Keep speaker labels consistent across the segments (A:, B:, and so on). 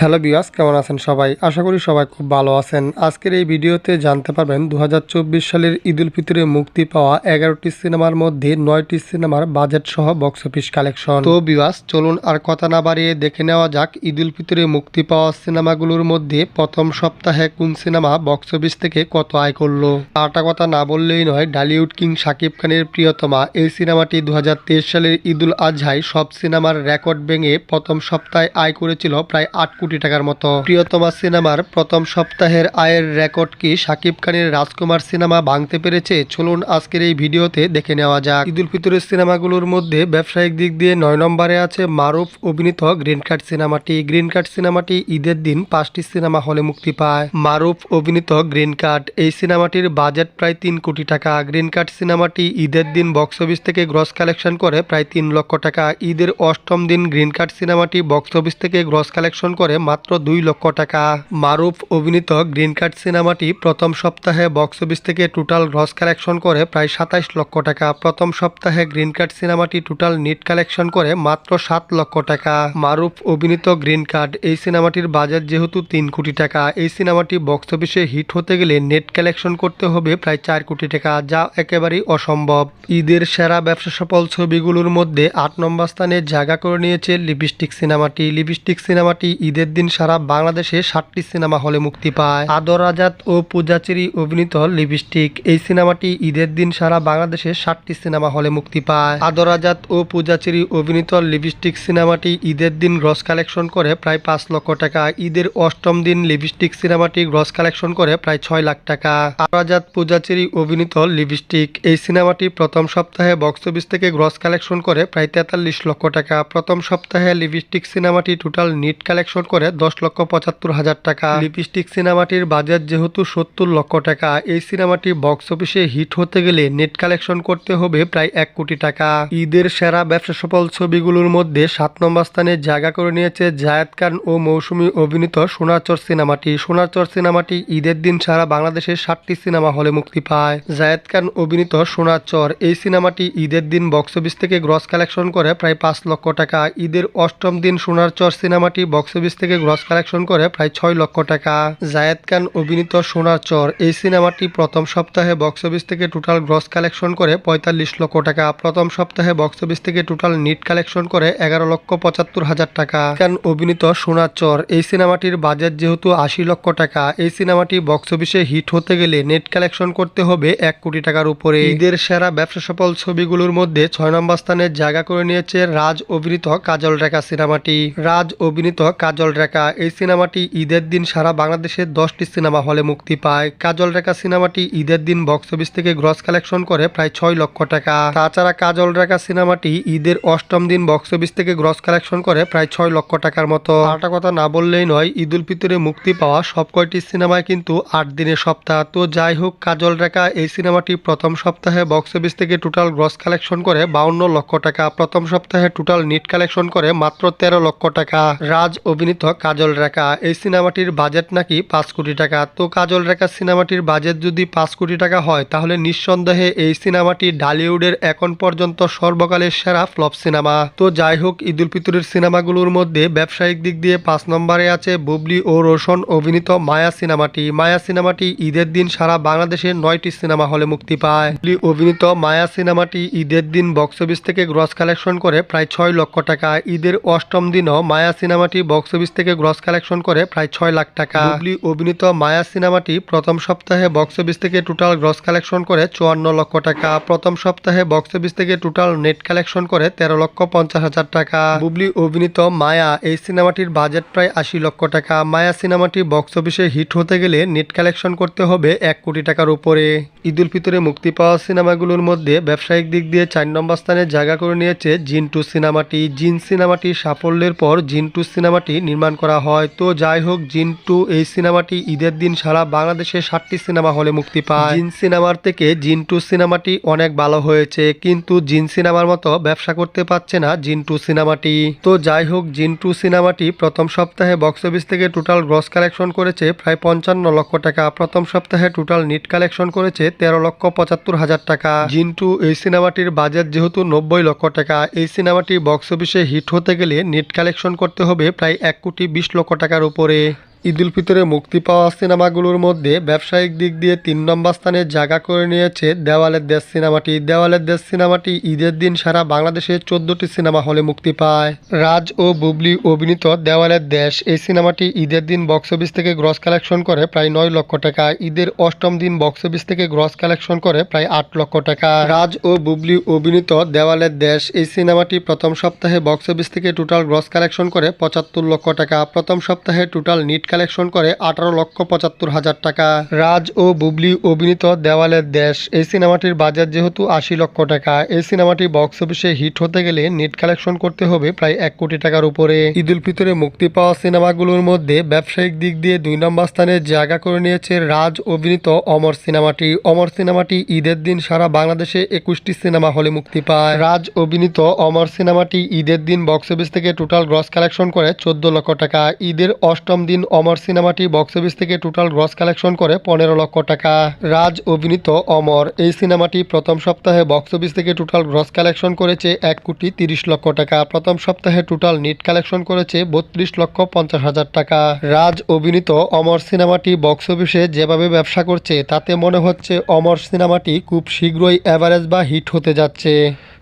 A: Hello বিয়াস কেমন আছেন সবাই? আশা করি সবাই খুব ভালো আছেন। আজকের এই ভিডিওতে জানতে পারবেন দু হাজার চব্বিশ সালের ঈদ উল ফিতরে মুক্তি পাওয়া এগারোটি সিনেমার মধ্যে নয়টি সিনেমার বাজেট সহ বক্স অফিস কালেকশন তো বিয়াস চলুন আর কথা না বাড়িয়ে দেখে নেওয়া যাক ঈদ উল ফিতরে মুক্তি পাওয়া সিনেমাগুলোর মধ্যে প্রথম সপ্তাহে কোন সিনেমা বক্স অফিস থেকে কত আয় করল? আটা কথা না বললেই নয় ডালিউড কিং শাকিব খানের প্রিয়তমা। এই সিনেমাটি দু হাজার তেইশ সালের ঈদুল আজহায় সব সিনেমার রেকর্ড ভেঙে প্রথম সপ্তাহে আয় করেছিল প্রায় আট কোটি টাকার মতো। প্রিয়তমা সিনেমার প্রথম সপ্তাহের আয়ের রেকর্ড কি শাকিব খানের রাজকুমার সিনেমা ভাঙতে পেরেছে? চলুন আজকের এই ভিডিওতে দেখে নেওয়া যাক। ঈদুল ফিতরের সিনেমাগুলোর মধ্যে ব্যবসায়িক দিক দিয়ে নয় নম্বরে আছে মারুফ অভিনীত গ্রিন কার্ড সিনেমাটি। গ্রিন কার্ড সিনেমাটি ঈদের দিন পাঁচটি সিনেমা হলে মুক্তি পায়। মারুফ অভিনীত গ্রিন কার্ড। এই সিনেমাটির বাজেট প্রায় তিন কোটি টাকা। গ্রিন কার্ড সিনেমাটি ঈদের দিন বক্স অফিস থেকে গ্রস কালেকশন করে প্রায় তিন লক্ষ টাকা। ঈদের অষ্টম দিন গ্রিন কার্ড সিনেমাটি বক্স অফিস থেকে গ্রস কালেকশন করে মাত্র দুই লক্ষ টাকা। মারুফ অভিনীত গ্রিন কার্ড সিনেমাটি প্রথম সপ্তাহে বক্স অফিস থেকে টোটাল গ্রস কালেকশন করে প্রায় সাতাইশ লক্ষ টাকা। প্রথম সপ্তাহে গ্রিন কার্ড সিনেমাটি টোটাল নিট কালেকশন করে মাত্র সাত লক্ষ টাকা। মারুফ অভিনীত গ্রিন কার্ড, এই সিনেমাটির বাজেট যেহেতু তিন কোটি টাকা, এই সিনেমাটি বক্স অফিসে হিট হতে গেলে নেট কালেকশন করতে হবে প্রায় চার কোটি টাকা, যা একেবারেই অসম্ভব। ঈদের সেরা ব্যবসা সফল ছবিগুলোর মধ্যে আট নম্বর স্থানে জায়গা করে নিয়েছে লিপস্টিক সিনেমাটি। লিপস্টিক সিনেমাটি ঈদের দিন সারা বাংলাদেশে ষাটটি সিনেমা হলে মুক্তি পায়। আদর আজাদ ও পূজাচেরি অভিনীত লিপস্টিক। এই সিনেমাটি ঈদের দিন সারা বাংলাদেশে ষাটটি সিনেমা হলে মুক্তি পায়। আদর আজাদ ও পূজাচেরি অভিনীত লিপস্টিক সিনেমাটি ঈদের দিন গ্রস কালেকশন করে প্রায় পাঁচ লক্ষ টাকা। ঈদের অষ্টম দিন লিপস্টিক সিনেমাটি গ্রস কালেকশন করে প্রায় ছয় লাখ টাকা। আদর আজাদ পূজাচেরি অভিনীত লিপস্টিক। এই সিনেমাটি প্রথম সপ্তাহে বক্স অফিস থেকে গ্রস কালেকশন করে প্রায় তেতাল্লিশ লক্ষ টাকা। প্রথম সপ্তাহে লিপস্টিক সিনেমাটি টোটাল নিট কালেকশন করে দশ লক্ষ পঁচাত্তর হাজার টাকা। লিপস্টিক সিনেমাটির বাজেট যেহেতু সত্তর লক্ষ টাকা, এই সিনেমাটি বক্স অফিসে হিট হতে গেলে নেট কালেকশন করতে হবে প্রায় এক কোটি টাকা। ঈদের সেরা ব্যবসা সফল ছবিগুলোর মধ্যে সাত নম্বর স্থানে জায়গা করে নিয়েছে জায়েদ খান ও মৌসুমী অভিনীত সোনারচর সিনেমাটি। সোনারচর সিনেমাটি ঈদের দিন সারা বাংলাদেশের ষাটটি সিনেমা হলে মুক্তি পায়। জায়েদ খান অভিনীত সোনারচর এই সিনেমাটি ঈদের দিন বক্স অফিস থেকে গ্রস কালেকশন করে প্রায় পাঁচ লক্ষ টাকা। ঈদের অষ্টম দিন সোনারচর সিনেমাটি বক্স অফিস থেকে গ্রস কালেকশন করে প্রায় ছয় লক্ষ টাকা। জায়েদ খান অভিনীত সোনার চর এই সিনেমাটি প্রথম সপ্তাহে বক্স অফিস থেকে টোটাল গ্রস কালেকশন করে পঁয়তাল্লিশ লক্ষ টাকা। প্রথম সপ্তাহে বক্স অফিস থেকে টোটাল নিট কালেকশন করে এগারো লক্ষ পঁচাত্তর হাজার টাকা। খান অভিনীত সোনার চর এই সিনেমাটির বাজেট যেহেতু আশি লক্ষ টাকা, এই সিনেমাটি বক্স অফিসে হিট হতে গেলে নেট কালেকশন করতে হবে এক কোটি টাকার উপরে। ঈদের সেরা ব্যবসা সফল ছবিগুলোর মধ্যে ছয় নম্বর স্থানে জায়গা করে নিয়েছে রাজ অভিনীত কাজল রেখা সিনেমাটি। রাজ অভিনীত কাজল রেখা। এই সিনেমাটি ঈদের দিন সারা বাংলাদেশের দশটি সিনেমা হলে মুক্তি পায়। কাজল রেখা সিনেমাটি ঈদের দিন বক্স অফিস থেকে গ্রস কালেকশন করে প্রায় ছয় লক্ষ টাকা। তাছাড়া কাজল রেখা সিনেমাটি ঈদের অষ্টম দিন বক্স অফিস থেকে গ্রস কালেকশন করে প্রায় ছয় লক্ষ টাকার মতো। আরেকটা কথা না বললেই নয়, ঈদ উল ফিতরে মুক্তি পাওয়া সব কয়টি সিনেমায় কিন্তু আট দিনের সপ্তাহ। তো যাই হোক, কাজল রেখা এই সিনেমাটি প্রথম সপ্তাহে বক্স অফিস থেকে টোটাল গ্রস কালেকশন করে বাউন্ন লক্ষ টাকা। প্রথম সপ্তাহে টোটাল নিট কালেকশন করে মাত্র তেরো লক্ষ টাকা। রাজ অভিনীত কাজল রেখা। এই সিনেমাটির বাজেট নাকি পাঁচ কোটি টাকা। তো কাজল রেখা সিনেমাটির বাজেট যদি পাঁচ কোটি টাকা হয়, তাহলে নিঃসন্দেহে এই সিনেমাটি ডালিউডের এখন পর্যন্ত সর্বকালের সেরা ফ্লপ সিনেমা। তো যাই হোক ঈদুল ফিতরের সিনেমাগুলোর মধ্যে ব্যবসায়িক দিক দিয়ে পাঁচ নম্বরে আছে বুবলি ও রোশন অভিনীত মায়া সিনেমাটি। মায়া সিনেমাটি ঈদের দিন সারা বাংলাদেশে নয়টি সিনেমা হলে মুক্তি পায়। বুবলি অভিনীত মায়া সিনেমাটি ঈদের দিন বক্স অফিস থেকে গ্রস কালেকশন করে প্রায় ছয় লক্ষ টাকা। ঈদের অষ্টম দিনও মায়া সিনেমাটি বক্স অফিস থেকে গ্রস কালেকশন করে প্রায় ছয় লাখ টাকা। বুবলি অভিনীত মায়া সিনেমাটি প্রথম সপ্তাহে বক্স অফিস থেকে টোটাল গ্রস কালেকশন করে চুয়ান্ন লক্ষ টাকা। প্রথম সপ্তাহে বক্স অফিস থেকে টোটাল নেট কালেকশন করে তেরো লক্ষ পঞ্চাশ হাজার টাকা। বুবলি অভিনীত মায়া, এই সিনেমাটির বাজেট প্রায় আশি লক্ষ টাকা। মায়া সিনেমাটি বক্স অফিসে হিট হতে গেলে নেট কালেকশন করতে হবে এক কোটি টাকার উপরে। ঈদুল ফিতরে মুক্তি পাওয়া সিনেমাগুলোর মধ্যে ব্যবসায়িক দিক দিয়ে চার নম্বর স্থানে জায়গা করে নিয়েছে জিন্টু সিনেমাটি। জিন সিনেমাটি সাফল্যের পর জিন্টু সিনেমাটি নির্মাণ করা হয়। তো যাই হোক, জিন্টু এই সিনেমাটি ঈদের দিন সারা বাংলাদেশে ষাটটি সিনেমা হলে মুক্তি পায়। জিন সিনেমার থেকে জিন্টু সিনেমাটি অনেক ভালো হয়েছে, কিন্তু জিন সিনেমার মতো ব্যবসা করতে পারছে না জিন্টু সিনেমাটি। তো যাই হোক, জিন্টু সিনেমাটি প্রথম সপ্তাহে বক্স অফিস থেকে টোটাল গ্রস কালেকশন করেছে প্রায় পঞ্চান্ন লক্ষ টাকা। প্রথম সপ্তাহে টোটাল নিট কালেকশন করেছে তেরো লক্ষ পঁচাত্তর হাজার টাকা। জিন্টু এই সিনেমাটির বাজেট যেহেতু নব্বই লক্ষ টাকা, এই সিনেমাটি বক্স অফিসে হিট হতে গেলে নেট কালেকশন করতে হবে প্রায় এক কোটি বিশ লক্ষ টাকার উপরে ঈদ উল ফিতরে মুক্তি পাওয়া সিনেমাগুলোর মধ্যে ব্যবসায়িক দিক দিয়ে তিন নম্বর স্থানে জায়গা করে নিয়েছে দেওয়ালের দেশ সিনেমাটি। দেওয়ালের দেশ সিনেমাটি ঈদের দিন সারা বাংলাদেশে চোদ্দটি সিনেমা হলে মুক্তি পায়। রাজ ও বুবলি অভিনীত দেওয়ালের দেশ, এই সিনেমাটি ঈদের দিন বক্স অফিস থেকে গ্রস কালেকশন করে প্রায় নয় লক্ষ টাকা। ঈদের অষ্টম দিন বক্স অফিস থেকে গ্রস কালেকশন করে প্রায় আট লক্ষ টাকা। রাজ ও বুবলি অভিনীত দেওয়ালের দেশ, এই সিনেমাটি প্রথম সপ্তাহে বক্স অফিস থেকে টোটাল গ্রস কালেকশন করে পঁচাত্তর লক্ষ টাকা। প্রথম সপ্তাহে টোটাল নিট কালেকশন করে আঠারো লক্ষ পঁচাত্তর হাজার টাকা। রাজ ও বুবলি অভিনীত দেওয়ালের দেশ। এই সিনেমাটির বাজার যেহেতু আশি লক্ষ টাকা, এই সিনেমাটি বক্স অফিসে হিট হতে গেলে নেট কালেকশন করতে হবে প্রায় এক কোটি টাকার উপরে। ঈদ উল ফিতরে মুক্তি পাওয়া সিনেমাগুলোর মধ্যে ব্যবসায়িক দিক দিয়ে দুই নম্বর স্থানে জায়গা করে নিয়েছে রাজ অভিনীত অমর সিনেমাটি। অমর সিনেমাটি ঈদের দিন সারা বাংলাদেশে একুশটি সিনেমা হলে মুক্তি পায়। রাজ অভিনীত অমর সিনেমাটি ঈদের দিন বক্স অফিস থেকে টোটাল গ্রস কালেকশন করে চোদ্দ লক্ষ টাকা। ঈদের অষ্টম দিন অমর সিনেমাটি বক্স অফিস থেকে টোটাল গ্রস কালেকশন করে পনেরো লক্ষ টাকা। রাজ অভিনীত অমর, এই সিনেমাটি প্রথম সপ্তাহে বক্স অফিস থেকে টোটাল গ্রস কালেকশন করেছে এক কোটি তিরিশ লক্ষ টাকা। প্রথম সপ্তাহে টোটাল নিট কালেকশন করেছে বত্রিশ লক্ষ পঞ্চাশ হাজার টাকা। রাজ অভিনীত অমর সিনেমাটি বক্স অফিসে যেভাবে ব্যবসা করছে, তাতে মনে হচ্ছে অমর সিনেমাটি খুব শীঘ্রই অ্যাভারেজ বা হিট হতে যাচ্ছে।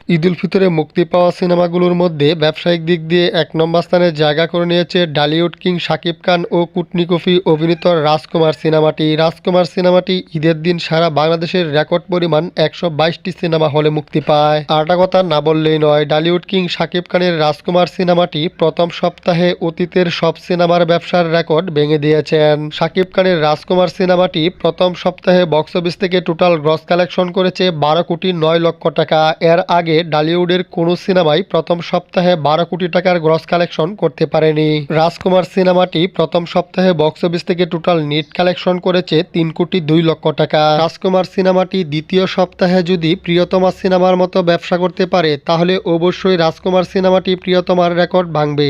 A: ঈদ উল ফিতরে মুক্তি পাওয়া সিনেমাগুলোর মধ্যে ব্যবসায়িক দিক দিয়ে এক নম্বর স্থানে জায়গা করে নিয়েছে ডালিউড কিং শাকিব খান ও কুটনি কফি অভিনীত রাজকুমার সিনেমাটি। রাজকুমার সিনেমাটি ঈদের দিন সারা বাংলাদেশের রেকর্ড পরিমাণ একশো বাইশটি সিনেমা হলে মুক্তি পায়। আরটা কথা না বললেই নয়, ডালিউড কিং শাকিব খানের রাজকুমার সিনেমাটি প্রথম সপ্তাহে অতীতের সব সিনেমার ব্যবসার রেকর্ড ভেঙে দিয়েছেন। শাকিব খানের রাজকুমার সিনেমাটি প্রথম সপ্তাহে বক্স অফিস থেকে টোটাল গ্রস কালেকশন করেছে বারো কোটি নয় লক্ষ টাকা। এর আগে ডালিউডের কোনো সিনেমাই প্রথম সপ্তাহে বারো কোটি টাকার গ্রস কালেকশন করতে পারেনি। রাজকুমার সিনেমাটি প্রথম সপ্তাহে বক্স অফিস থেকে টোটাল নেট কালেকশন করেছে তিন কোটি দুই লক্ষ টাকা। রাজকুমার সিনেমাটি দ্বিতীয় সপ্তাহে যদি প্রিয়তমার সিনেমার মতো ব্যবসা করতে পারে, তাহলে অবশ্যই রাজকুমার সিনেমাটি প্রিয়তমার রেকর্ড ভাঙবে।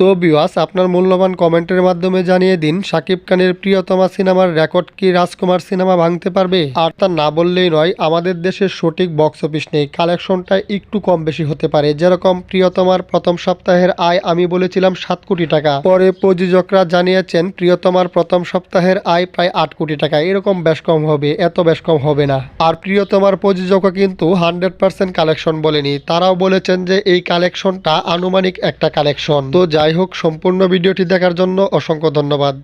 A: তো বিওয়াস আপনার মূল্যবান কমেন্টের মাধ্যমে জানিয়ে দিন, শাকিব খানের প্রিয়তমা সিনেমার রেকর্ড কি রাজকুমার সিনেমা ভাঙতে পারবে? আর তা না বললেই নয়, আমাদের দেশের সঠিক বক্স অফিস নেই কালেকশনটা একটু কম বেশি হতে পারে। যেরকম প্রিয়তমার প্রথম সপ্তাহের আয়, আমি বলেছিলাম সাত কোটি টাকা। পরে প্রযোজকরা জানিয়েছেন, প্রিয়তমার প্রথম সপ্তাহের আয় প্রায় আট কোটি টাকা। এরকম বেশ কম হবে, এত বেশ কম হবে না। আর প্রিয়তমার প্রযোজকও কিন্তু হান্ড্রেড পার্সেন্ট কালেকশন বলেনি। তারাও বলেছেন যে, এই কালেকশনটা আনুমানিক একটা কালেকশন তো যাই হোক সম্পূর্ণ ভিডিওটি দেখার জন্য অসংখ্য ধন্যবাদ।